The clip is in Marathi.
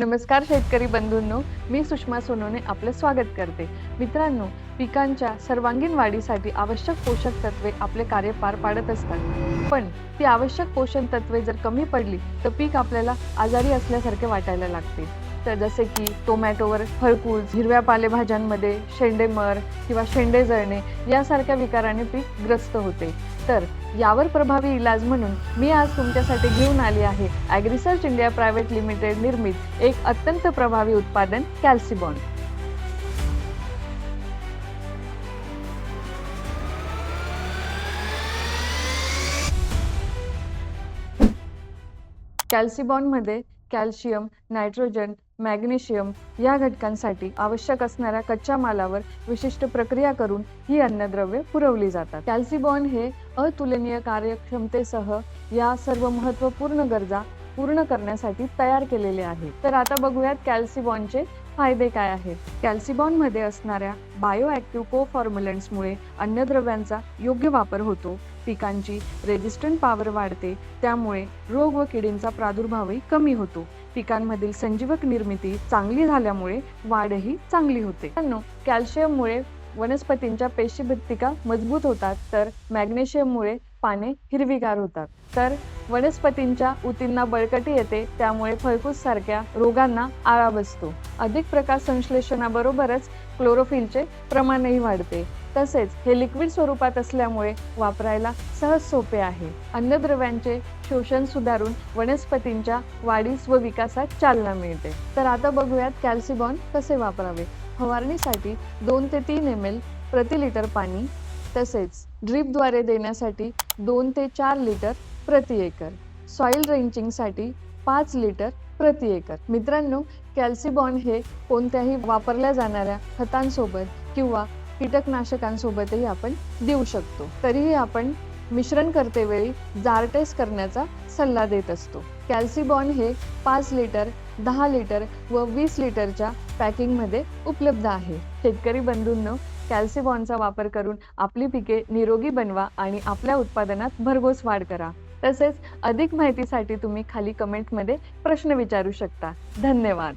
नमस्कार शेतकरी बंधूंनो मी सुषमा सोनोने आपलं स्वागत करते. मित्रांनो पिकांच्या सर्वांगीण वाढीसाठी आवश्यक पोषक तत्वे आपले कार्य पार पाडत असतात. पण ती आवश्यक पोषण तत्वे जर कमी पडली तर पीक आपल्याला आजारी असल्यासारखे वाटायला लागते. तर जसे की टोमॅटोवर फळकूज हिरव्या पालेभाज्यांमध्ये शेंडेमर किंवा शेंडे जळणे यासारख्या विकाराने पीक ग्रस्त होते. तर यावर प्रभावी इलाज म्हणून मी आज तुमच्यासाठी घेऊन आली आहे ॲग्रिसर्च इंडिया प्रायव्हेट लिमिटेड निर्मित एक अत्यंत प्रभावी उत्पादन कॅल्सिबॉन. कॅल्सिबॉनमध्ये कॅल्शियम नायट्रोजन मॅग्नेशियम या घटकांसाठी आवश्यक असणाऱ्या कच्च्या मालावर विशिष्ट प्रक्रिया करून ही अन्नद्रव्ये पुरवली जातात. कॅल्सिबॉन हे अतुलनीय कार्यक्षमतेसह या सर्व महत्त्वपूर्ण गरजा पूर्ण करण्यासाठी तयार केलेले आहे. तर आता बघूयात कॅल्सिबॉनचे फायदे काय आहेत. कॅल्सिबॉनमध्ये असणाऱ्या बायो ॲक्टिव्ह को फॉर्म्युलंट्समुळे अन्नद्रव्यांचा योग्य वापर होतो. पिकांची रेजिस्टंट पॉवर वाढते त्यामुळे रोग व किडींचा प्रादुर्भावही कमी होतो. पिकांमधील संजीवक निर्मिती चांगली झाल्यामुळे वाढही चांगली होते. कॅल्शियममुळे वनस्पतींच्या पेशीभित्तिका मजबूत होतात तर मॅग्नेशियममुळे पाने हिरवीगार होतात. तर वनस्पतींच्या ऊतींना बळकटी येते त्यामुळे फळफूस सारख्या रोगांना आळा बसतो. अधिक प्रकाश संश्लेषणाबरोबरच क्लोरोफिलचे प्रमाणही वाढते. तसेच हे लिक्विड स्वरूपात असल्यामुळे वापरायला सहज सोपे आहे. अन्नद्रव्यांचे शोषण सुधारून वनस्पतींच्या वाढीस व विकासात चालना मिळते. तर आता बघूयात कॅल्सिबॉन कसे वापरावे. फवारणीसाठी दोन ते तीन एम एल प्रति लिटर पाणी तसेच ड्रीपद्वारे देण्यासाठी दोन ते चार लिटर प्रति एकर सॉइल रेंचिंगसाठी पाच लिटर प्रति एकर. मित्रांनो कॅल्सिबॉन हे कोणत्याही वापरल्या जाणाऱ्या खतांसोबत किंवा कीटकनाशकांसोबतही आपण देऊ शकतो. तरीही आपण मिश्रण करतेवेळी जार टेस्ट करण्याचा सल्ला देत असतो. कॅल्सिबॉन हे पाच लिटर दहा लिटर व वीस लिटरच्या पॅकिंगमध्ये उपलब्ध आहे. शेतकरी बंधूंनो कॅल्सिबॉनचा वापर करून आपली पिके निरोगी बनवा आणि आपल्या उत्पादनात भरघोस वाढ करा. तसेच अधिक माहितीसाठी तुम्ही खाली कमेंटमध्ये प्रश्न विचारू शकता. धन्यवाद.